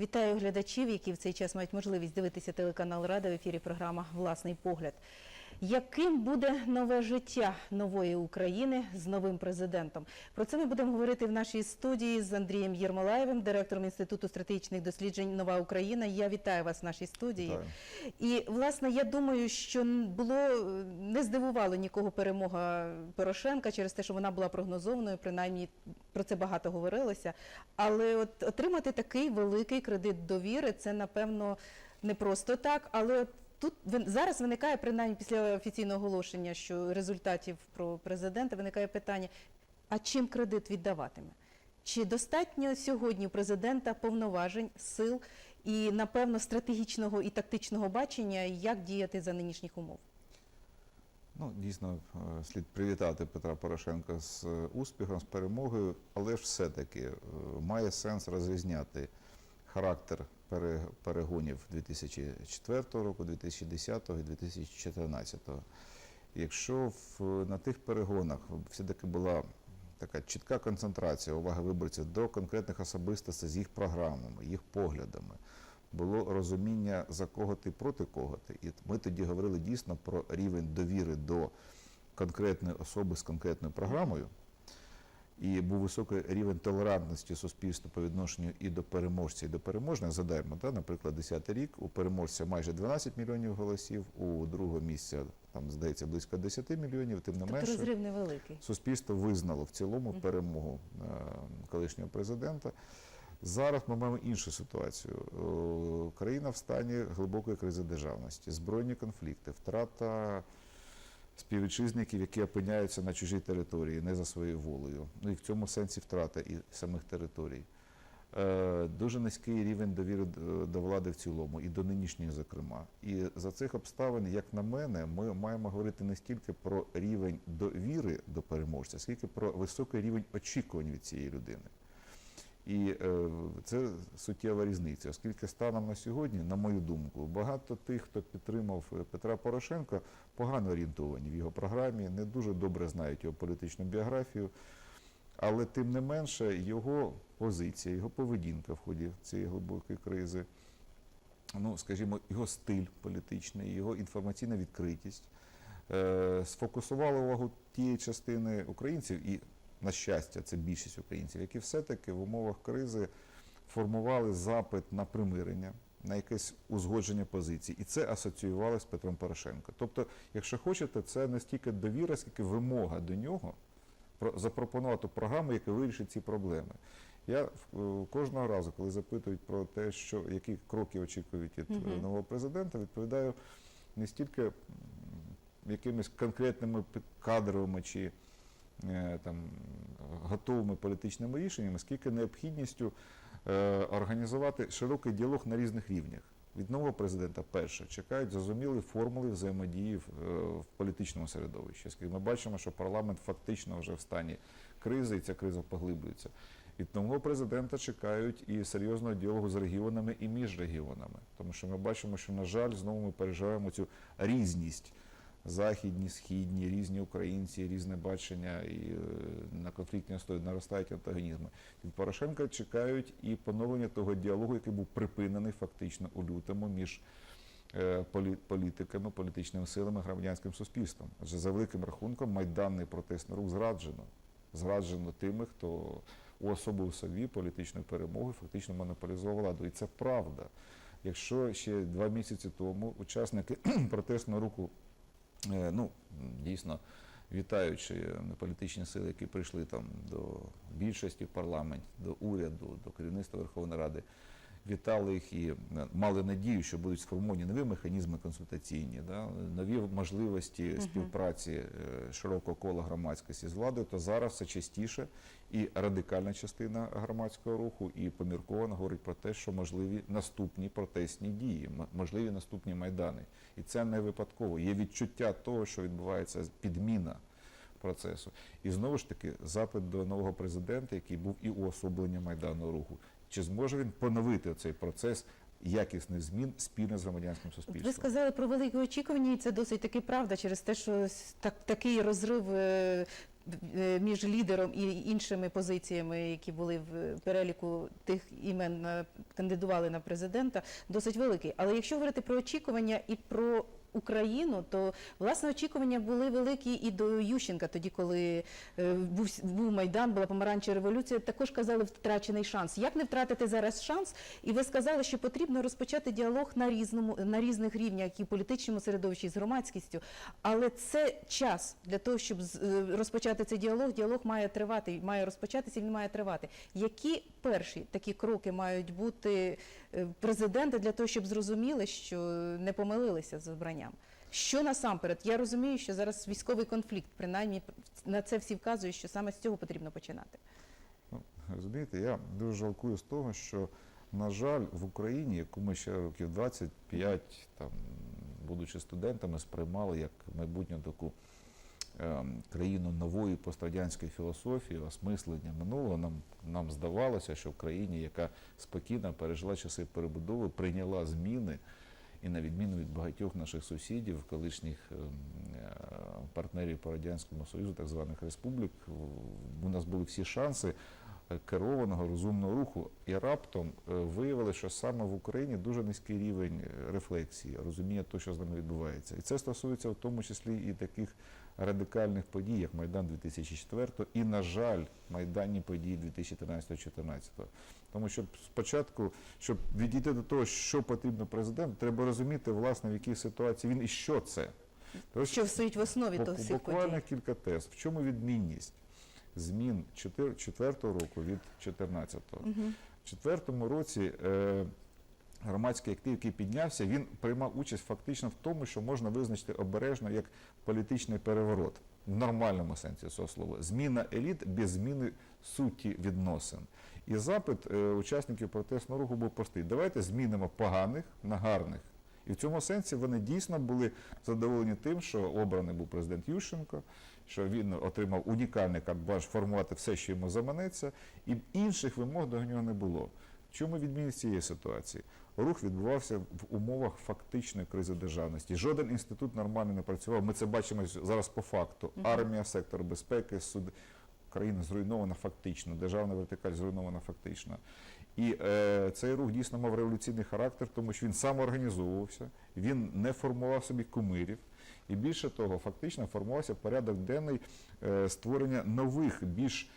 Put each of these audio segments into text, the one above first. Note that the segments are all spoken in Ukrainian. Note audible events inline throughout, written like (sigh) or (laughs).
Вітаю глядачів, які в цей час мають можливість дивитися телеканал Рада в ефірі програма Власний погляд. Яким буде нове життя нової України з новим президентом? Про це ми будемо говорити в нашій студії з Андрієм Єрмолаєвим, директором Інституту стратегічних досліджень Нова Україна. Я вітаю вас в нашій студії. Вітаю. І власне я думаю, що було не здивувало нікого перемога Порошенка через те, що вона була прогнозованою, принаймні про це багато говорилося. Але от отримати такий великий кредит довіри, це напевно не просто так. Але от тут зараз виникає принаймні після офіційного оголошення, що результатів про президента виникає питання: а чим кредит віддаватиме? Чи достатньо сьогодні у президента повноважень, сил і, напевно, стратегічного і тактичного бачення, як діяти за нинішніх умов? Ну, дійсно, е, слід привітати Петра Порошенка з е, успіхом, з перемогою, але ж все-таки е, має сенс розрізняти характер перегонів 2004 року, 2010 і 2014. Якщо в, на тих перегонах все-таки була така чітка концентрація уваги виборців до конкретних особистостей з їх програмами, їх поглядами, було розуміння за кого ти проти кого ти. І ми тоді говорили дійсно про рівень довіри до конкретної особи з конкретною програмою. І був високий рівень толерантності суспільства по відношенню і до переможця, і до переможних. Задаємо, да, наприклад, 10 рік у переможця майже 12 мільйонів голосів, у другого місця там здається близько 10 мільйонів. Тим не Тобто менше, розрив невеликий. суспільство визнало в цілому перемогу е, колишнього президента. Зараз ми маємо іншу ситуацію. Е, Країна в стані глибокої кризи державності, збройні конфлікти, втрата співвітчизників, які опиняються на чужій території, не за своєю волею. Ну і в цьому сенсі втрата і самих територій. Е, Дуже низький рівень довіри до влади в цілому, і до нинішньої, зокрема. І за цих обставин, як на мене, ми маємо говорити не стільки про рівень довіри до переможця, скільки про високий рівень очікувань від цієї людини. І е, це суттєва різниця, оскільки станом на сьогодні, на мою думку, багато тих, хто підтримав е, Петра Порошенка, погано орієнтовані в його програмі, не дуже добре знають його політичну біографію. Але тим не менше його позиція, його поведінка в ході цієї глибокої кризи, ну скажімо, його стиль політичний, його інформаційна відкритість е, сфокусували увагу тієї частини українців, і на щастя, це більшість українців, які все-таки в умовах кризи формували запит на примирення, на якесь узгодження позицій, і це асоціювалося з Петром Порошенко. Тобто, якщо хочете, це не стільки довіра, скільки вимога до нього про- запропонувати програму, яка вирішить ці проблеми. Я е, кожного разу, коли запитують про те, що які кроки очікують від Мгм. нового президента, відповідаю не стільки якимись конкретними кадровими чи там готовими політичними рішеннями, скільки необхідністю е, організувати широкий діалог на різних рівнях. Від нового президента перше чекають зрозумілі формули взаємодії в, е, в політичному середовищі. Оскільки Ми бачимо, що парламент фактично вже в стані кризи, і ця криза поглиблюється. Від нового президента чекають і серйозного діалогу з регіонами і між регіонами, тому що ми бачимо, що на жаль, знову ми переживаємо цю різність. Західні, східні, різні українці, різне бачення і е, на конфліктній основі наростають антагонізми. Від Порошенка чекають і поновлення того діалогу, який був припинений фактично у лютому між е, політиками, політичними силами, громадянським суспільством. Адже за великим рахунком майданний протестний рух зраджено. Зраджено тими, хто уособив собі політичну перемогу, фактично монополізував владу. І це правда. Якщо ще два місяці тому учасники (clears throat) протестного руху, ну дійсно вітаючи е, політичні сили, які прийшли там до більшості в парламенті, до уряду, до керівництва Верховної Ради, вітали їх і е, мали надію, що будуть сформовані нові механізми консультаційні, да, нові можливості співпраці е, широкого кола громадськості з владою, то зараз все частіше і радикальна частина громадського руху, і помірковано говорить про те, що можливі наступні протестні дії, можливі наступні майдани. І це не випадково. Є відчуття того, що відбувається підміна процесу. І знову ж таки, запит до нового президента, який був і уособленням майданного руху. Чи зможе він поновити цей процес якісних змін спільно з громадянським суспільством? Ви сказали про великі очікування, і це досить таки правда через те, що так, такий розрив е, е, між лідером і іншими позиціями, які були в переліку тих імен на кандидували на президента, досить великий. Але якщо говорити про очікування і про Україну, то власне очікування були великі і до Ющенка, тоді, коли е, був, був майдан, була помаранчева революція. Також казали втрачений шанс. Як не втратити зараз шанс? І ви сказали, що потрібно розпочати діалог на різному на різних рівнях і в політичному середовищі, і з громадськістю. Але це час для того, щоб е, розпочати цей діалог. Діалог має тривати, має розпочатися. Він має тривати. Які перші такі кроки мають бути е, президента для того, щоб зрозуміли, що не помилилися з обранням? Що насамперед? Я розумію, що зараз військовий конфлікт, принаймні на це всі вказують, що саме з цього потрібно починати. Ну, розумієте, я дуже жалкую з того, що, на жаль, в Україні, яку ми ще років 25, там, будучи студентами, сприймали як майбутню таку країну нової пострадянської філософії, осмислення минулого, нам, нам здавалося, що в країні, яка спокійно пережила часи перебудови, прийняла зміни. І на відміну від багатьох наших сусідів, колишніх ем, е, партнерів по радянському союзу, так званих республік, у нас були всі шанси керованого розумного руху. І раптом е, виявили, що саме в Україні дуже низький рівень е, рефлексії, розуміння того, що з нами відбувається. І це стосується в тому числі і таких радикальних подій, як Майдан 2004 і, на жаль, майданні події 2013-2014. Тому що спочатку, щоб відійти до того, що потрібно президенту, треба розуміти, власне, в якій ситуації він і що це. Що стоїть в основі того всіх Буквально кілька тез. В чому відмінність змін 4 року від 14-го? Мгм. В четвертому році е, громадський актив, який піднявся, він приймав участь фактично в тому, що можна визначити обережно як політичний переворот в нормальному сенсі цього слова. Зміна еліт без зміни суті відносин. І запит е, учасників протестного руху був простий. Давайте змінимо поганих на гарних. І в цьому сенсі вони дійсно були задоволені тим, що обраний був президент Ющенко, що він отримав унікальний карт-бланш формувати все, що йому заманеться, і інших вимог до нього не було. В чому відмінність цієї ситуації? Рух відбувався в умовах фактичної кризи державності. Жоден інститут нормально не працював. Ми це бачимо зараз по факту. Армія, сектор безпеки, суд. Країна зруйнована фактично, державна вертикаль зруйнована фактично. І е, цей рух дійсно мав революційний характер, тому що він самоорганізовувався, він не формував собі кумирів. І більше того, фактично формувався порядок денний е, створення нових, більш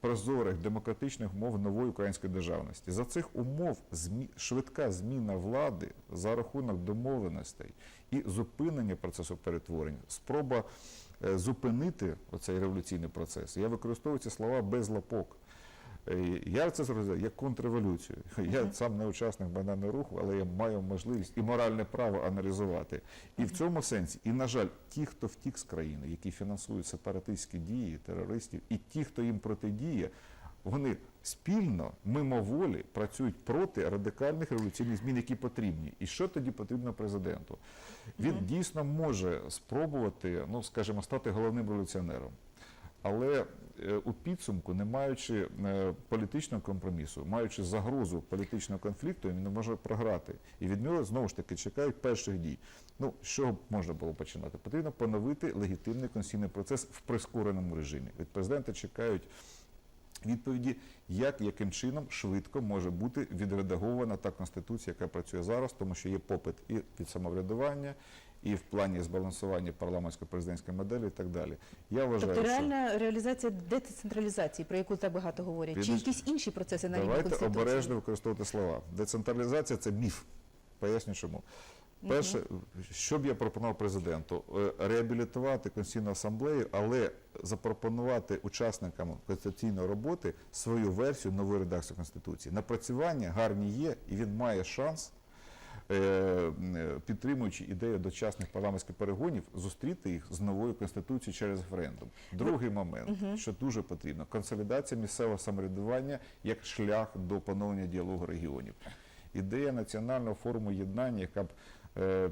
прозорих демократичних умов нової української державності. За цих умов швидка зміна влади за рахунок домовленостей і зупинення процесу перетворення, спроба е, зупинити оцей революційний процес. Я використовую ці слова без лапок. Е, Я це зрозумів як контрреволюцію. (laughs) Я сам не учасник бананого руху, але я маю можливість і моральне право аналізувати. І в цьому сенсі, і на жаль, ті, хто втік з країни, які фінансують сепаратистські дії терористів, і ті, хто їм протидіє, вони спільно, мимоволі, працюють проти радикальних революційних змін, які потрібні. І що тоді потрібно президенту? Він дійсно може спробувати, ну скажімо, стати головним революціонером. Але е, у підсумку, не маючи е, політичного компромісу, маючи загрозу політичного конфлікту, він не може програти. І від знову ж таки чекають перших дій. Ну, чого можна було починати? Потрібно поновити легітимний конституційний процес в прискореному режимі. Від президента чекають відповіді, як яким чином швидко може бути відредагована та конституція, яка працює зараз, тому що є попит і від самоврядування, і в плані збалансування парламентсько-президентської моделі, і так далі. Я вважаю, Тобто що реальна реалізація децентралізації, про яку так багато говорять, чи якісь інші процеси на рівні давайте обережно використовувати слова. Децентралізація це міф. Поясню чому. Перше, що б я пропонував президенту, Е, реабілітувати Конституційну асамблею, але запропонувати учасникам конституційної роботи свою версію нової редакції Конституції. Напрацювання гарні є, і він має шанс, підтримуючи ідею дочасних парламентських перегонів, зустріти їх з новою конституцією через референдум. Другий момент, що дуже потрібно, консолідація місцевого самоврядування як шлях до поновлення діалогу регіонів. Ідея національного форуму єднання, яка б е,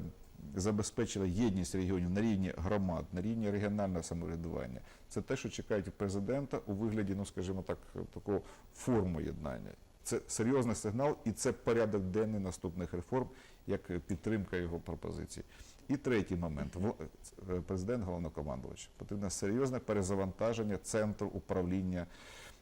забезпечила єдність регіонів на рівні громад, на рівні регіонального самоврядування. Це те, що чекають від президента у вигляді, ну скажімо так, такого форму єднання. Це серйозний сигнал, і це порядок денний наступних реформ, як підтримка його пропозицій. І третій момент. Е, Президент головнокомандувач. потрібне серйозне перезавантаження центру управління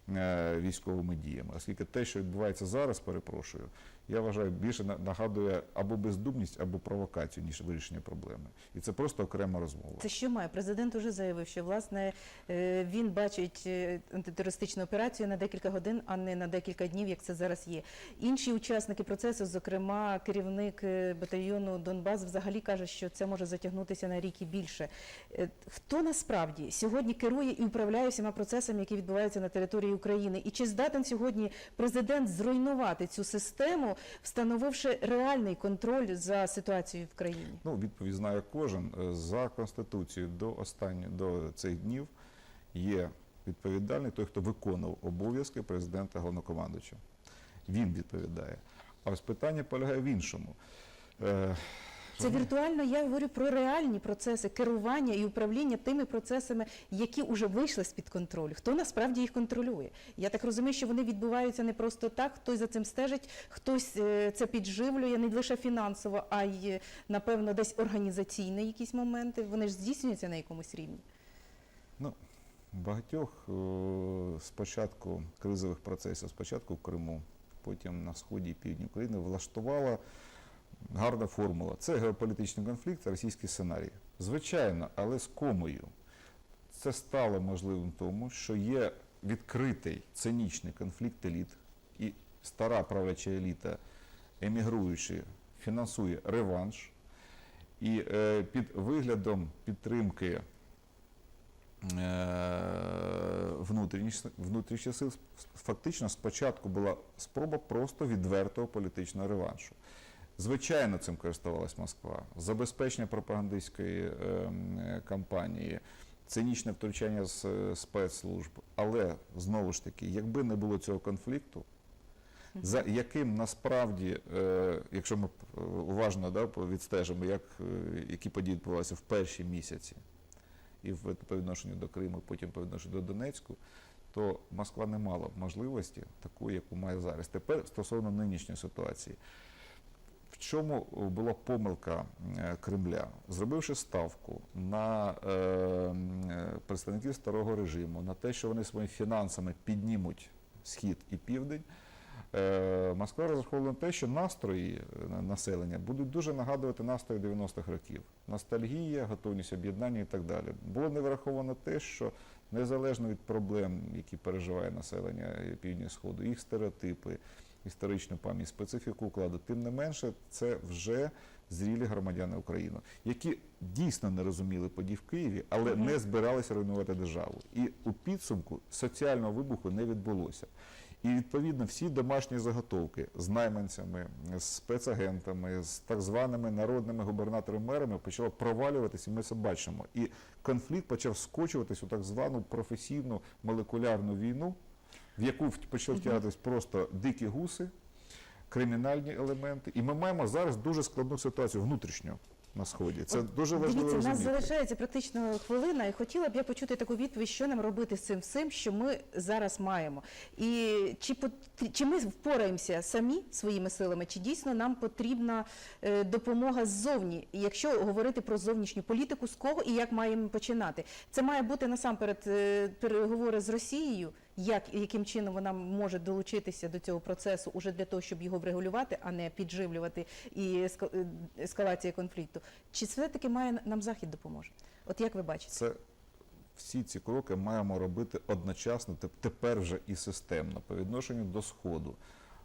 е, військовими діями. Оскільки те, що відбувається зараз, перепрошую, я вважаю, більше на- нагадує або бездумність, або провокацію, ніж вирішення проблеми. І це просто окрема розмова. Це що має? Президент уже заявив, що власне е, він бачить е, антитерористичну операцію на декілька годин, а не на декілька днів, як це зараз є. Інші учасники процесу, зокрема керівник е, батальйону Донбас, взагалі каже, що це може затягнутися на рік і більше. Хто насправді сьогодні керує і управляє всіма процесами, які відбуваються на території України? І чи здатен сьогодні президент зруйнувати цю систему, встановивши реальний контроль за ситуацією в країні? Ну, відповідь знає кожен. Е, За Конституцією до останніх до цих днів є відповідальний той, хто виконував обов'язки президента головнокомандуюча. Він відповідає. А ось питання полягає в іншому. Це віртуально, я говорю про реальні процеси керування і управління тими процесами, які вже вийшли з-під контролю. Хто насправді їх контролює? Я так розумію, що вони відбуваються не просто так, хтось за цим стежить, хтось е, це підживлює не лише фінансово, а й е, напевно десь організаційні якісь моменти. Вони ж здійснюються на якомусь рівні. Ну, багатьох е, спочатку кризових процесів, спочатку в Криму, потім на сході і півдні України влаштувала гарна формула. Це геополітичний конфлікт, російський сценарій. Звичайно, але з комою. Це стало можливим тому, що є відкритий цинічний конфлікт еліт, і стара правляча еліта, емігруючи, фінансує реванш. І е, під виглядом підтримки е, внутрішніх, сил фактично спочатку була спроба просто відвертого політичного реваншу. Звичайно, цим користувалась Москва. Забезпечення пропагандистської е, кампанії, цинічне втручання з е, спецслужб. Але знову ж таки, якби не було цього конфлікту, за яким насправді, е, якщо ми е, уважно да, відстежимо, як, е, які події відбувалися в перші місяці, і в, по відношенню до Криму, потім по відношенню до Донецьку, то Москва не мала можливості такої, яку має зараз. Тепер стосовно нинішньої ситуації. Чому була помилка Кремля? Зробивши ставку на е, е, представників старого режиму, на те, що вони своїми фінансами піднімуть схід і південь, е, Москва розраховувала на те, що настрої населення будуть дуже нагадувати настрої 90-х років. Ностальгія, готовність об'єднання і так далі. Було не враховано те, що незалежно від проблем, які переживає населення півдня сходу, їх стереотипи, історичну пам'ять, специфіку укладу, тим не менше, це вже зрілі громадяни України, які дійсно не розуміли подій в Києві, але не збиралися руйнувати державу. І у підсумку соціального вибуху не відбулося. І відповідно всі домашні заготовки з найманцями, з спецагентами, з так званими народними губернаторами-мерами почало провалюватися, і ми це бачимо. І конфлікт почав скочуватись у так звану професійну молекулярну війну, в яку почали втягатись просто дикі гуси, кримінальні елементи. І ми маємо зараз дуже складну ситуацію внутрішню на сході. Це От дуже важливо Дивіться, у нас залишається практично хвилина, і хотіла б я почути таку відповідь, що нам робити з цим всім, що ми зараз маємо. І чи, чи ми впораємося самі своїми силами, чи дійсно нам потрібна е, допомога ззовні? Якщо говорити про зовнішню політику, з кого і як маємо починати? Це має бути насамперед е, переговори з Росією. Як яким чином вона може долучитися до цього процесу уже для того, щоб його врегулювати, а не підживлювати і е, ескалація конфлікту? Чи все-таки має нам захід допоможе? От як ви бачите? Це всі ці кроки маємо робити одночасно, тепер вже і системно по відношенню до Сходу.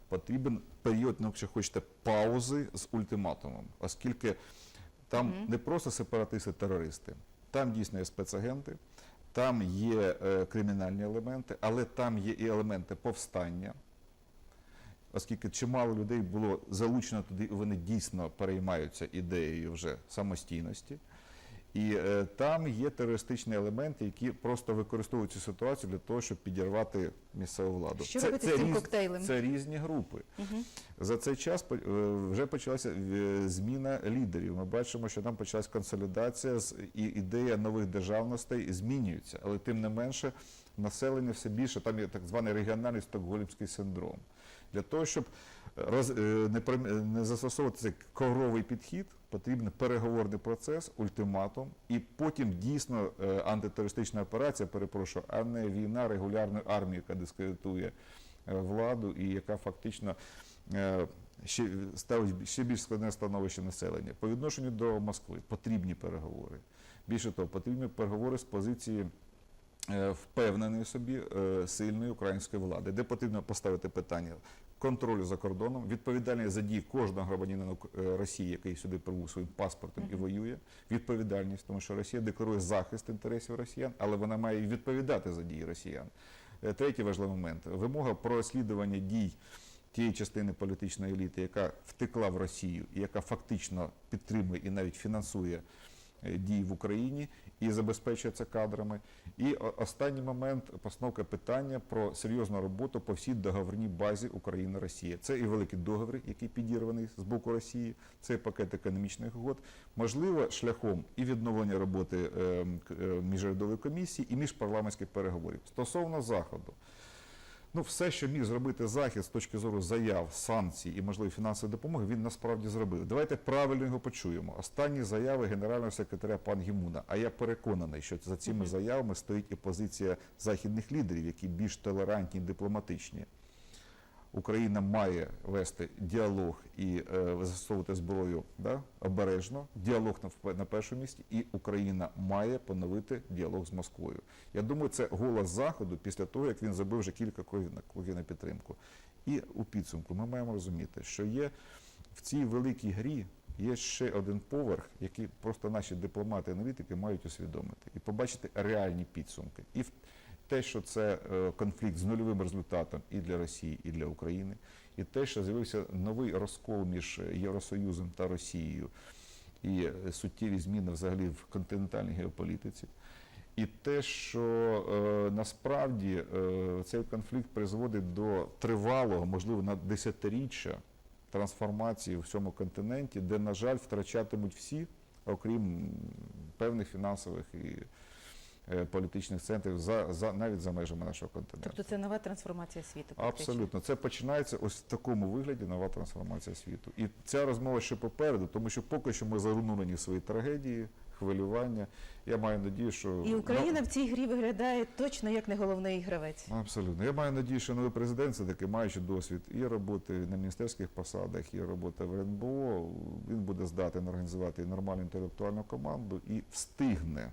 Потрібен період, ну, якщо хочете, паузи з ультиматумом, оскільки там Мгм. не просто сепаратисти-терористи, там дійсно є спецагенти, там є е, кримінальні елементи, але там є і елементи повстання. Оскільки чимало людей було залучено туди, і вони дійсно переймаються ідеєю вже самостійності. І е, там є терористичні елементи, які просто використовують цю ситуацію для того, щоб підірвати місцеву владу. Що робити з цим коктейлем? Це різні групи. Угу. За цей час е, вже почалася е, зміна лідерів. Ми бачимо, що там почалась консолідація з- і ідея нових державностей змінюється, але тим не менше населення все більше. Там є так званий регіональний стокгольмський синдром. Для того, щоб роз, е, не, е, не застосовувати цей ковровий підхід, Потрібен переговорний процес, ультиматум, і потім дійсно е, антитерористична операція, перепрошую, а не війна регулярної армії, яка дискредитує е, владу і яка фактично е, ще ставить ще більш складне становище населення. По відношенню до Москви потрібні переговори. Більше того, потрібні переговори з позиції впевненої собі сильної української влади, де потрібно поставити питання контролю за кордоном, відповідальність за дії кожного громадянина е, Росії, який сюди прибув своїм паспортом і воює. Відповідальність, тому що Росія декларує захист інтересів росіян, але вона має відповідати за дії росіян. Е, Третій важливий момент вимога про розслідування дій тієї частини політичної еліти, яка втекла в Росію і яка фактично підтримує і навіть фінансує е, дії в Україні і забезпечує це кадрами. І останній момент постановка питання про серйозну роботу по всій договорній базі Україна-Росія. Це і великий договір, який підірваний з боку Росії, це пакет економічних угод. Можливо, шляхом і відновлення роботи е, е, міжрядової комісії і міжпарламентських переговорів стосовно заходу. Ну, все, що міг зробити захід з точки зору заяв, санкцій і можливо фінансової допомоги, він насправді зробив. Давайте правильно його почуємо. Останні заяви генерального секретаря пан Гімуна. А я переконаний, що за цими заявами стоїть і позиція західних лідерів, які більш толерантні і дипломатичні. Україна має вести діалог і е, застосовувати зброю да, обережно. Діалог на, на першому місці, і Україна має поновити діалог з Москвою. Я думаю, це голос заходу після того, як він забив вже кілька кроків на підтримку. І у підсумку ми маємо розуміти, що є в цій великій грі. Є ще один поверх, який просто наші дипломати і аналітики мають усвідомити і побачити реальні підсумки. І в те, що це е, конфлікт з нульовим результатом і для Росії, і для України, і те, що з'явився новий розкол між Євросоюзом та Росією, і е, суттєві зміни взагалі в континентальній геополітиці. І те, що е, насправді цей конфлікт призводить до тривалого, можливо, на десятиріччя трансформації в цьому континенті, де, на жаль, втрачатимуть всі, окрім певних фінансових і політичних центрів за, за навіть за межами нашого континенту. Тобто це нова трансформація світу. практично. Абсолютно, це починається ось в такому вигляді нова трансформація світу. І ця розмова ще попереду, тому що поки що ми занурені в свої трагедії, хвилювання. Я маю надію, що І Україна в цій грі виглядає точно як не головний гравець. Абсолютно. Я маю надію, що новий президент все таки маючи досвід і роботи на міністерських посадах, і роботи в РНБО, він буде здатен організувати нормальну інтелектуальну команду і встигне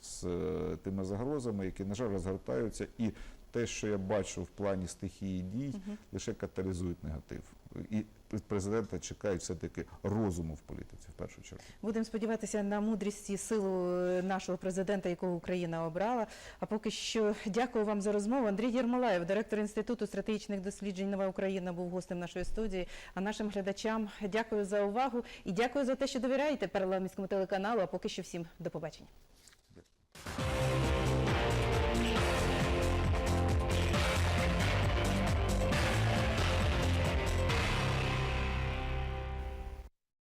з е, тими загрозами, які, на жаль, розгортаються, і те, що я бачу в плані стихії дій, лише каталізують негатив. І від президента чекають все-таки розуму в політиці, в першу чергу. Будемо сподіватися на мудрість і силу е, нашого президента, якого Україна обрала. А поки що дякую вам за розмову. Андрій Єрмолаєв, директор інституту стратегічних досліджень Нова Україна, був гостем нашої студії. А нашим глядачам дякую за увагу і дякую за те, що довіряєте парламентському телеканалу. А поки що всім до побачення.